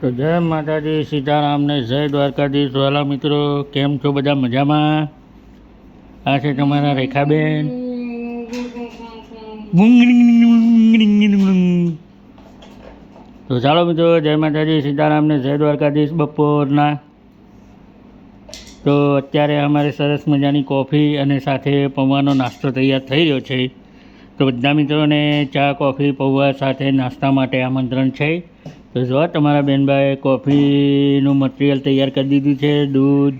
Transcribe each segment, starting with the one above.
તો જય માતાજી, સીતારામને જય દ્વારકાધીશ. વાલા મિત્રો, કેમ છો બધા મજામાં? આ છે તમારા રેખાબેન. તો ચાલો મિત્રો, જય માતાજી, સીતારામને જય દ્વારકાધીશ બપોરના. તો અત્યારે અમારે સરસ મજાની કોફી અને સાથે પૌવાનો નાસ્તો તૈયાર થઈ રહ્યો છે. તો બધા મિત્રોને ચા, કોફી, પૌવા સાથે નાસ્તા માટે આમંત્રણ છે. તો જો, તમારા બેનભાઈએ કોફીનું મટીરિયલ તૈયાર કરી દીધું છે, દૂધ,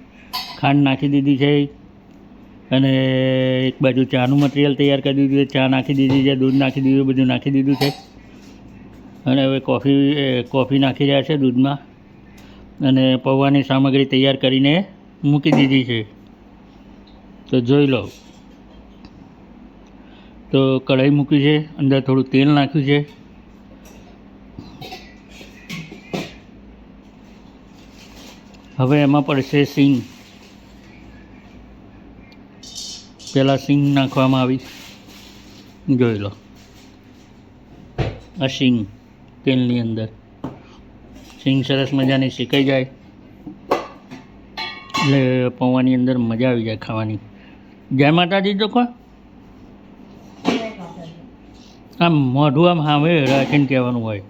ખાંડ નાખી દીધી છે. અને એક બાજુ ચાનું મટીરિયલ તૈયાર કરી દીધું છે, ચા નાખી દીધી છે, દૂધ નાખી દીધું બધું નાખી દીધું છે. અને હવે કોફી કોફી નાખી રહ્યા છે દૂધમાં. અને પૌવાની સામગ્રી તૈયાર કરીને મૂકી દીધી છે. તો જોઈ લો. તો કઢાઈ મૂકી છે, અંદર થોડું તેલ નાખ્યું છે. હવે એમાં પડશે સિંગ. પહેલાં સિંગ નાખવામાં આવી. જોઈ લો. આ સિંગ તેલની અંદર. સિંગ સરસ મજાની શેકાઈ જાય. એટલે પૌવાની અંદર મજા આવી જાય ખાવાની. જય માતાજી તો કોણ આમ મોઢું આમ સામે રાખીને કહેવાનું હોય.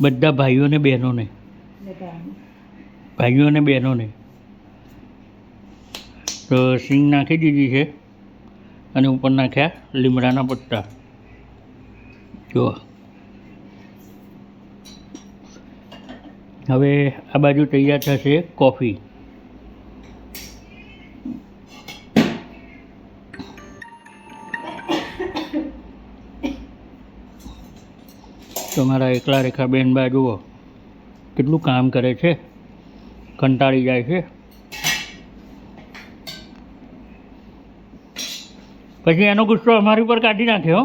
બધા ભાઈઓને બહેનોને. ભાઈઓ અને બહેનોને. તો સિંગ નાખી દીધી છે અને ઉપર નાખ્યા લીમડાના પત્તા. જુઓ. હવે આ બાજુ તૈયાર થશે કોફી. તમારા એકલા રેખા બેન બા, જુઓ. કેટલું કામ કરે છે? કંટાળી જાય છે? પછી એનો ગુસ્સો અમારી ઉપર કાઢી નાખ્યો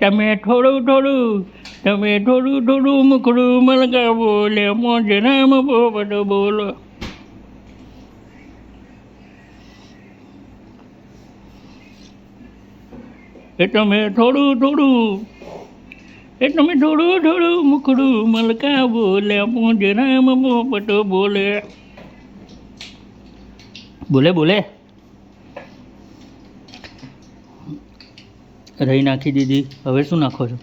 તમે થોડું થોડું, તમે થોડું થોડું મુખડું મલકાવો લે મોજ નામ બધો બોલો. એ તમે થોડું થોડું એ તમે થોડું થોડું મુખડું મલકા બોલે મોજ નામ મોપટો બોલે. બોલે બોલે. રહી નાખી દીધી હવે શું નાખો છો?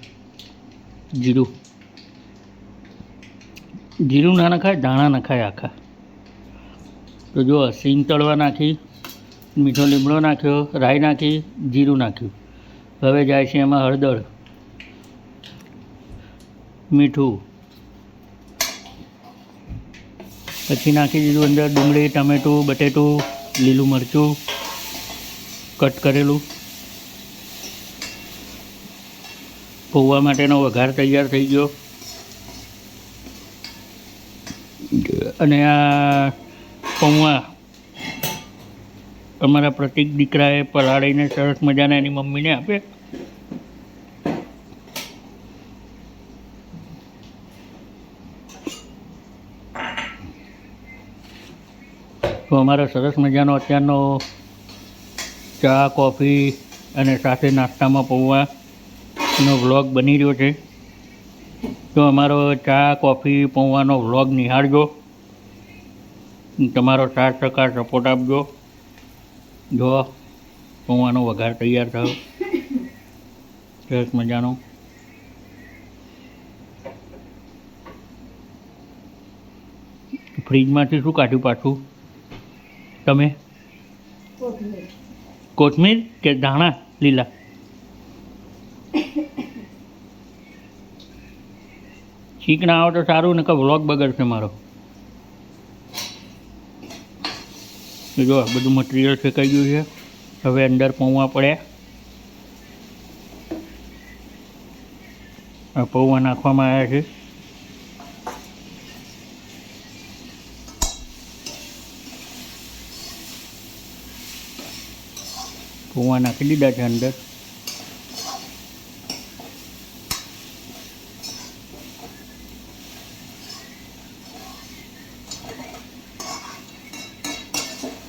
જીરું. જીરું ના નખાય, ધાણા નખાય આખા. તો જો સિંગ તળવા નાખી, મીઠો લીમડો નાખ્યો, રાઈ નાખી, જીરું નાખ્યું. હવે જાય છે એમાં હળદર. મીઠું. પછી નાખી દીધું અંદર ડુંગળી, ટમેટું, બટેટું, લીલું મરચું, કટ કરેલું. પૌવા માટેનો વઘાર તૈયાર થઈ ગયો. અને આ પૌવા અમારા પ્રતિક દીકરાએ પલાળીને સરસ મજાના એની મમ્મીને આપે. તો અમારો સરસ મજાનો અત્યારનો ચા, કોફી અને સાથે નાસ્તામાં પૌવાનો વ્લોગ બની રહ્યો છે. તો અમારો ચા, કોફી, પૌવાનો વ્લોગ નિહાળજો. તમારો સાત ટકા સપોર્ટ આપજો. જો પૌવાનો વઘાર તૈયાર થયો. સરસ મજાનો. ફ્રીજમાંથી શું કાઢ્યું પાછું? તમે? કોથમીર. કે ધાણા લીલા? છીક ના આવે તો સારું ને કે વ્લોગ બગડશે મારો. જો આ બધું મટીરિયલ ફેંકાઈ ગયું છે. હવે અંદર પૌવા પડ્યા. આ પૌવા નાખવામાં આવ્યા છે. કૂવાના કરી દીધા છે અંદર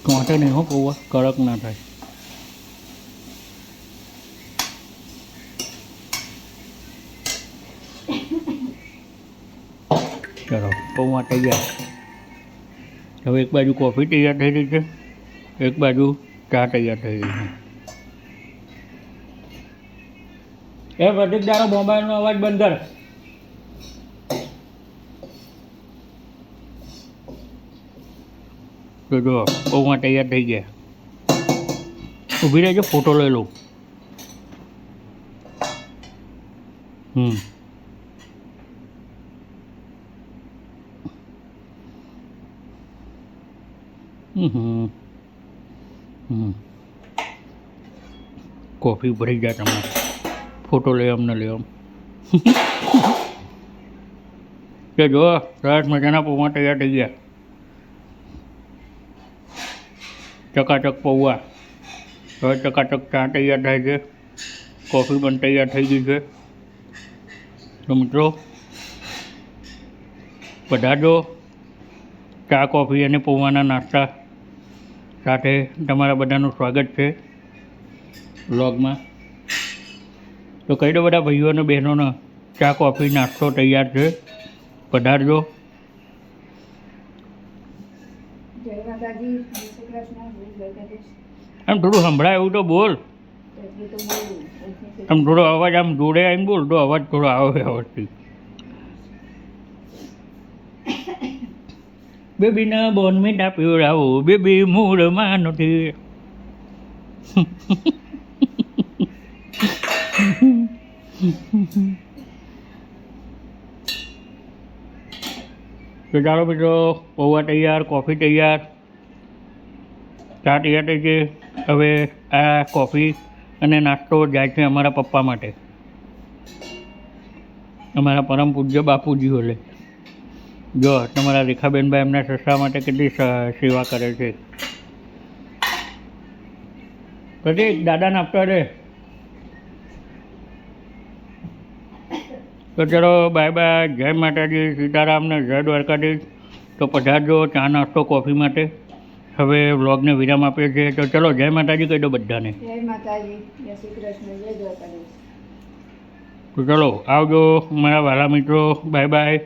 કાંટે નહીં હો કૂવા કડક ના થાય ચલો પૌવા તૈયાર હવે એક બાજુ કોફી તૈયાર થઈ રહી છે એક બાજુ ચા તૈયાર થઈ રહી છે એ પ્રતિકદારો મોબાઈલનો અવાજ બંધ કર. તો જો પૌવા તૈયાર થઈ ગયા. ઊભી રહેજો, ફોટો લઈ લઉં. હમ. કોફી ભરી જાય તમે ફોટો લઈ અમને લઈ કે જો સરસ મજાના પૌવા તૈયાર થઈ ગયા. ચકાચક પૌવા. હવે ચકાચક ચા તૈયાર થાય છે. કોફી પણ તૈયાર થઈ ગઈ છે. તો મિત્રો પધારજો ચા, કોફી અને પૌવાના નાસ્તા સાથે તમારા બધાનું સ્વાગત છે. વ્લોગમાં તો કહી દો બધા ભાઈઓ અને બહેનોને ચા કોફી નાસ્તો તૈયાર છે. પધારજો. આમ થોડું સંભળાય એવું તો બોલ. આમ થોડો અવાજ આમ જોડે આવીને બોલ તો અવાજ થોડો આવે વ્યવસ્થિત બેબીના બોનમીટા પીવડાવો બેબી મૂળમાં નથી તો ચાલો મિત્રો પૌવા તૈયાર કોફી તૈયાર ચા તૈયાર થઈ છે હવે, આ કોફી અને નાસ્તો જાય છે અમારા પપ્પા માટે. અમારા પરમ પૂજ્ય બાપુજી લે જો, તમારા રેખાબેનભાઈ એમના સસરા માટે કેટલી સેવા કરે છે. પ્રતિક દાદાને આપતા રે. તો ચલો બાય બાય જય માતાજી. સીતારામને જય દ્વારકાધીશ. તો પધારજો ચા નાસ્તો કોફી માટે. હવે વ્લોગને વિરામ આપીએ છીએ. તો ચલો જય માતાજી કહી દો બધાને. જય માતાજી. જય શ્રી કૃષ્ણ. જય દ્વારકાધીશ. તો ચલો આવજો મારા વાલા મિત્રો. Bye bye